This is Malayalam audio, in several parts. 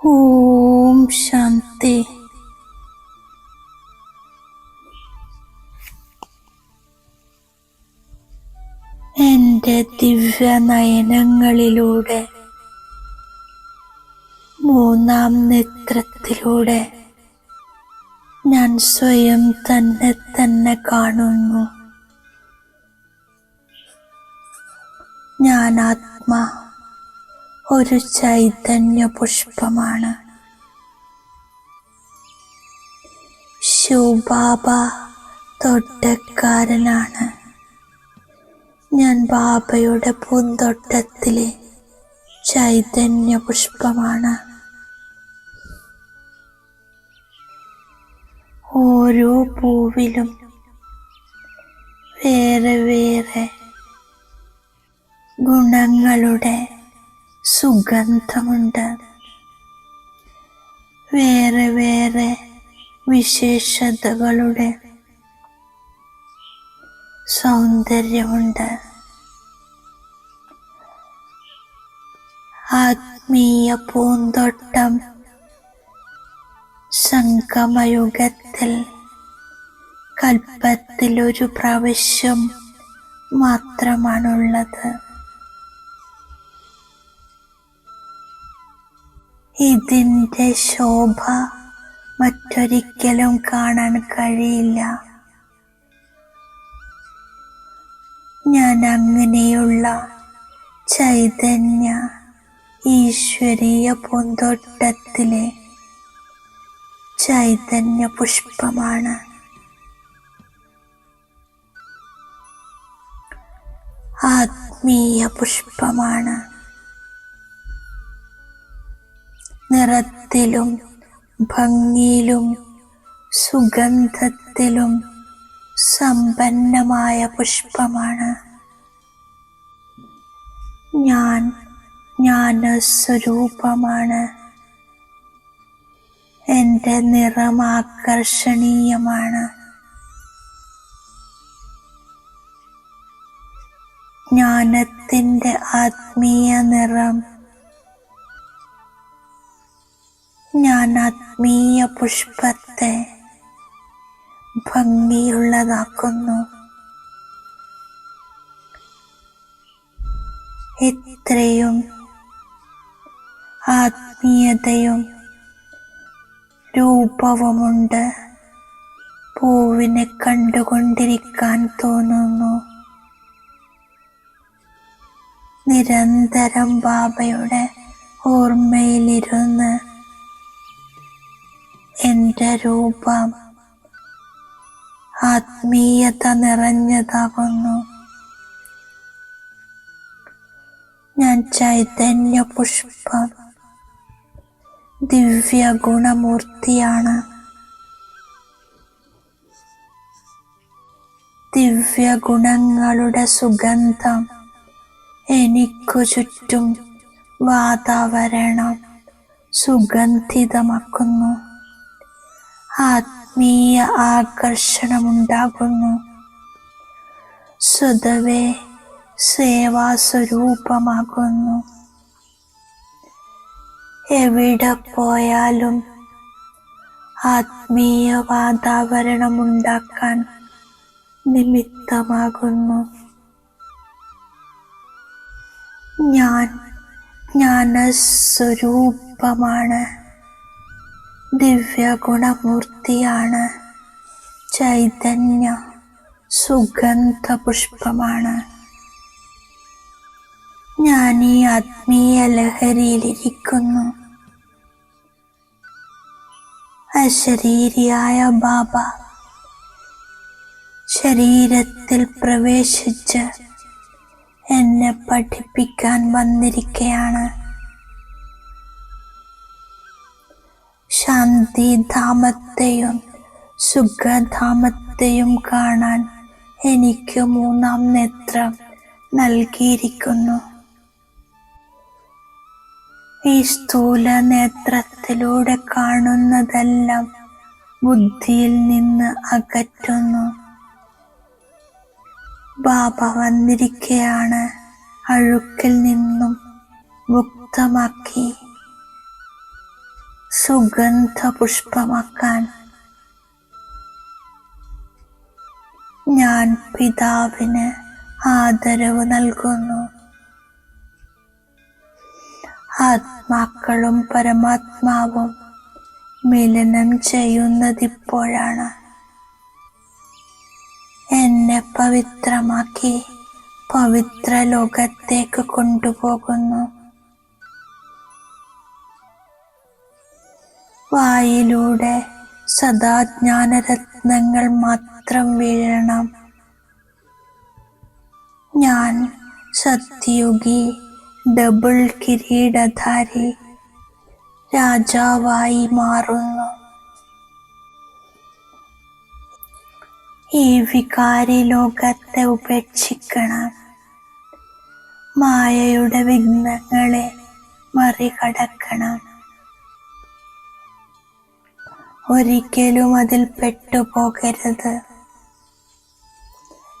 ഓം ശാന്തി. എന്റെ ദിവ്യ നയനങ്ങളിലൂടെ മൂന്നാം നേത്രത്തിലൂടെ ഞാൻ സ്വയം തന്നെ തന്നെ കാണുന്നു. ഞാൻ ആത്മാ. ഒരു ചൈതന്യ പുഷ്പമാണ്. ശിവബാബ തൊട്ടക്കാരനാണ്. ഞാൻ ബാബയുടെ പൂന്തോട്ടത്തിലെ ചൈതന്യ പുഷ്പമാണ്. ഓരോ പൂവിലും വേറെ വേറെ ഗുണങ്ങളുടെ സുഗന്ധമുണ്ട്. വേറെ വേറെ വിശേഷതകളുടെ സൗന്ദര്യമുണ്ട്. ആത്മീയ പൂന്തോട്ടം സംഗമയുഗത്തിൽ കൽപ്പത്തിൽ ഒരു പ്രാവശ്യം മാത്രമാണുള്ളത്. ഇതിന്റെ ശോഭ മറ്റൊരിക്കലും കാണാൻ കഴിയില്ല. ഞാൻ അങ്ങനെയുള്ള ചൈതന്യ ഈശ്വരീയ പൂന്തോട്ടത്തിലെ ചൈതന്യ പുഷ്പമാണ്. ആത്മീയ പുഷ്പമാണ്. നിറത്തിലും ഭംഗിയിലും സുഗന്ധത്തിലും സമ്പന്നമായ പുഷ്പമാണ്. ഞാൻ ജ്ഞാനസ്വരൂപമാണ്. എന്റെ നിറം ആകർഷണീയമാണ്. ജ്ഞാനത്തിന്റെ ആത്മീയ നിറം ഞാൻ ആത്മീയ പുഷ്പത്തെ ഭംഗിയുള്ളതാക്കുന്നു. ഇത്രയും ആത്മീയതയും രൂപവുമുണ്ട്. പൂവിനെ കണ്ടുകൊണ്ടിരിക്കാൻ തോന്നുന്നു. നിരന്തരം ബാബയുടെ ഓർമ്മയിലിരുന്ന് എന്റെ രൂപം ആത്മീയത നിറഞ്ഞതാകുന്നു. ഞാൻ ചൈതന്യ പുഷ്പം ദിവ്യ ഗുണമൂർത്തിയാണ്. ദിവ്യ ഗുണങ്ങളുടെ സുഗന്ധം എനിക്കു ചുറ്റും വാതാവരണം സുഗന്ധിതമാക്കുന്നു. ആത്മീയ ആകർഷണമുണ്ടാകുന്നു. സ്വതവേ സേവാസ്വരൂപമാകുന്നു. എവിടെ പോയാലും ആത്മീയ വാതാവരണമുണ്ടാക്കാൻ നിമിത്തമാകുന്നു. ഞാൻ ജ്ഞാനസ്വരൂപമാണ്. ദിവ്യ ഗുണമൂർത്തിയാണ് ചൈതന്യ സുഗന്ധ പുഷ്പമാണ് ഞാൻ ഈ ആത്മീയ ലഹരിയിലിരിക്കുന്നു. അശരീരിയായ ബാബ ശരീരത്തിൽ പ്രവേശിച്ച് എന്നെ പഠിപ്പിക്കാൻ വന്നിരിക്കയാണ്. ശാന്തിധാമത്തെയും സുഖധാമത്തെയും കാണാൻ എനിക്ക് മൂന്നാം നേത്രം നൽകിയിരിക്കുന്നു. ഈ സ്ഥൂല നേത്രത്തിലൂടെ കാണുന്നതെല്ലാം ബുദ്ധിയിൽ നിന്ന് അകറ്റുന്നു. ബാബ വന്നിരിക്കയാണ് അഴുക്കിൽ നിന്നും മുക്തമാക്കി സുഗന്ധ പുഷ്പമാക്കാൻ ഞാൻ പിതാവിന് ആദരവ് നൽകുന്നു ആത്മാക്കളും പരമാത്മാവും മിലനം ചെയ്യുന്നതിപ്പോഴാണ് എന്നെ പവിത്രമാക്കി പവിത്ര ലോകത്തേക്ക് കൊണ്ടുപോകുന്നു വായിലൂടെ സദാജ്ഞാനരത്നങ്ങൾ മാത്രം വീഴണം. ഞാൻ സത്യുഗി ഡബിൾ കിരീടധാരി രാജാവായി മാറുന്നു. ഈ വികാരി ലോകത്തെ ഉപേക്ഷിക്കണം. മായയുടെ വിഘ്നങ്ങളെ മറികടക്കണം. ഒരിക്കലും അതിൽ പെട്ടുപോകരുത്.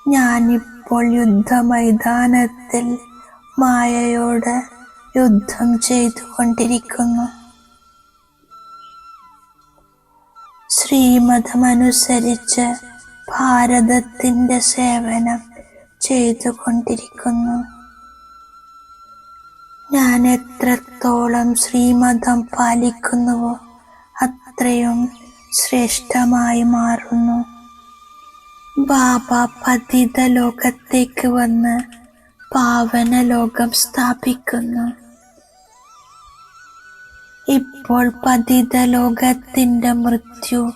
ഞാനിപ്പോൾ യുദ്ധമൈതാനത്തിൽ മായയോട് യുദ്ധം ചെയ്തുകൊണ്ടിരിക്കുന്നു. ശ്രീമതമനുസരിച്ച് ഭാരതത്തിന്റെ സേവനം ചെയ്തുകൊണ്ടിരിക്കുന്നു. ഞാൻ എത്രത്തോളം ശ്രീമതം പാലിക്കുന്നുവോ അത്രയും ശ്രേഷ്ഠമായി മാറുന്നു. ബാബ പതിത ലോകത്തേക്ക് വന്ന് പാവന ലോകം സ്ഥാപിക്കുന്നു. ഇപ്പോൾ പതിത ലോകത്തിന്റെ മൃത്യു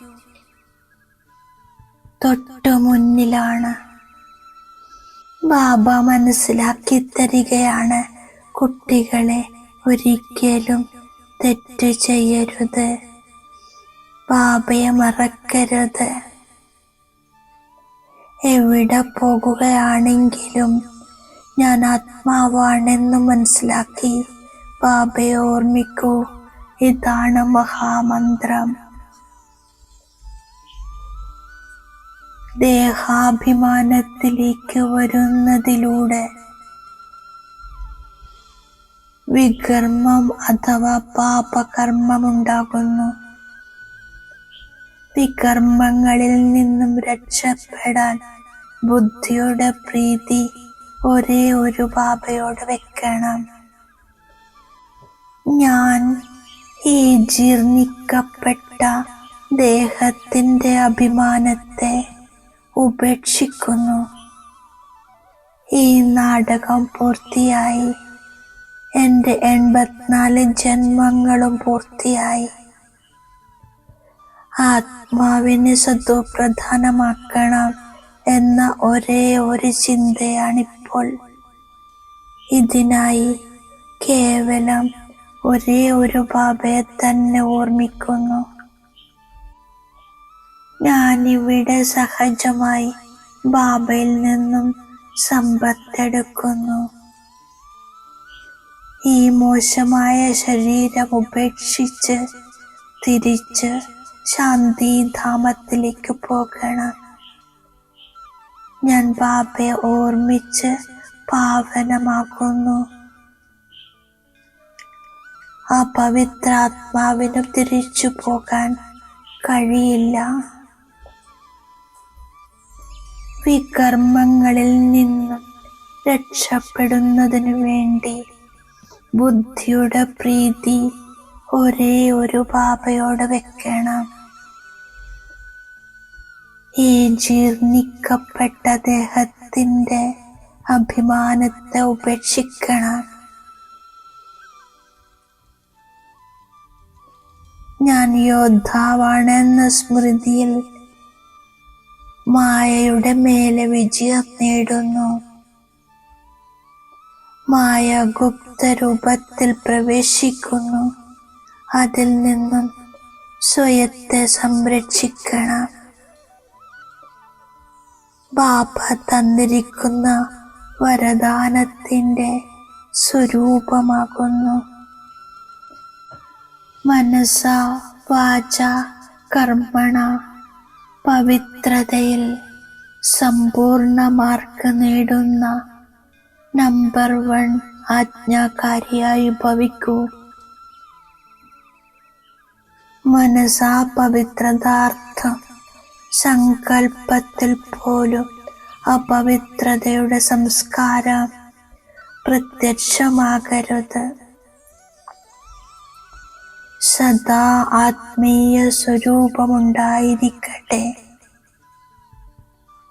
തൊട്ടു മുന്നിലാണ്. ബാബ മനസ്സിലാക്കി തരികയാണ് കുട്ടികളെ ഒരിക്കലും തെറ്റ് ചെയ്യരുത്. ബാബയെ മറക്കരുത്. എവിടെ പോകുകയാണെങ്കിലും ഞാൻ ആത്മാവാണെന്ന് മനസ്സിലാക്കി ബാബയെ ഓർമ്മിക്കൂ. ഇതാണ് മഹാമന്ത്രം. ദേഹാഭിമാനത്തിലേക്ക് വരുന്നതിലൂടെ വികർമ്മം അഥവാ പാപകർമ്മമുണ്ടാകുന്നു വികർമ്മങ്ങളിൽ നിന്നും രക്ഷപ്പെടാൻ ബുദ്ധിയുടെ പ്രീതി ഒരേ ഒരു ബാബയോട് വെക്കണം. ഞാൻ ഈ ജീർണിക്കപ്പെട്ട ദേഹത്തിന്റെ അഭിമാനത്തെ ഉപേക്ഷിക്കുന്നു. ഈ നാടകം പൂർത്തിയായി. എന്റെ എൺപത്തിനാല് ജന്മങ്ങളും പൂർത്തിയായി. ആത്മാവിനെ സത്വപ്രധാനമാക്കണം എന്ന ഒരേ ഒരു ചിന്തയാണിപ്പോൾ. ഇതിനായി കേവലം ഒരേ ഒരു ബാബയെ തന്നെ ഓർമ്മിക്കുന്നു. ഞാനിവിടെ സഹജമായി ബാബയിൽ നിന്നും സമ്പത്തെടുക്കുന്നു ഈ മോശമായ ശരീരം ഉപേക്ഷിച്ച് തിരിച്ച് ശാന്തിധാമത്തിലേക്ക് പോകണം. ഞാൻ ബാബയെ ഓർമ്മിച്ച് പാവനമാകുന്നു. ആ പവിത്രാത്മാവിനും തിരിച്ചു പോകാൻ കഴിയില്ല. വികർമ്മങ്ങളിൽ നിന്നും രക്ഷപ്പെടുന്നതിനു വേണ്ടി ബുദ്ധിയുടെ പ്രീതി ഒരേ ഒരു പാപയോട് വെക്കണം. ഈ ജീർണിക്കപ്പെട്ട ദേഹത്തിന്റെ അഭിമാനത്തെ ഉപേക്ഷിക്കണം. ഞാൻ യോദ്ധാവാണെന്ന സ്മൃതിയിൽ മായയുടെ മേലെ വിജയം നേടുന്നു. മായ ഗുപ്ത രൂപത്തിൽ പ്രവേശിക്കുന്നു. അതിൽ നിന്നും സ്വയത്തെ സംരക്ഷിക്കണം. ബാപ്പ തന്നിരിക്കുന്ന വരദാനത്തിന്റെ സ്വരൂപമാകുന്നു. മനസ്സ വാച കർമ്മണ പവിത്രതയിൽ സമ്പൂർണ മാർക്ക് നേടുന്ന നമ്പർ വൺ ആജ്ഞാകാരിയായി ഭവിക്കൂ. മനസാ പവിത്രതാർത്ഥ സങ്കല്പത്തിൽ പോലും അപവിത്രതയുടെ സംസ്കാരം പ്രത്യക്ഷമാകരുത്. സദാ ആത്മീയ സ്വരൂപമുണ്ടായിരിക്കട്ടെ.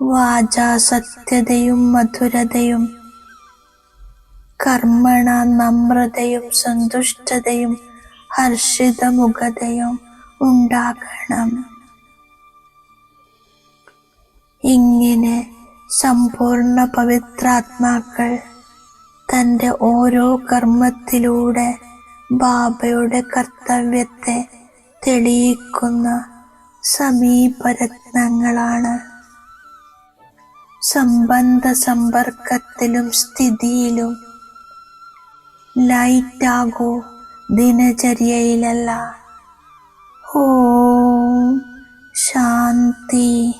വാചാ സത്യതയും മധുരതയും കർമ്മണ നമ്രതയും സന്തുഷ്ടതയും ഹർഷിതമുഖതയും ഉണ്ടാകണം. ഇങ്ങനെ സമ്പൂർണ പവിത്രാത്മാക്കൾ തന്റെ ഓരോ കർമ്മത്തിലൂടെ ബാബയുടെ കർത്തവ്യത്തെ തെളിയിക്കുന്ന സമീപരത്നങ്ങളാണ്. സംബന്ധ സമ്പർക്കത്തിലും സ്ഥിതിയിലും ലൈറ്റാകൂ ദിനചര്യയിലല്ല. Om Shanti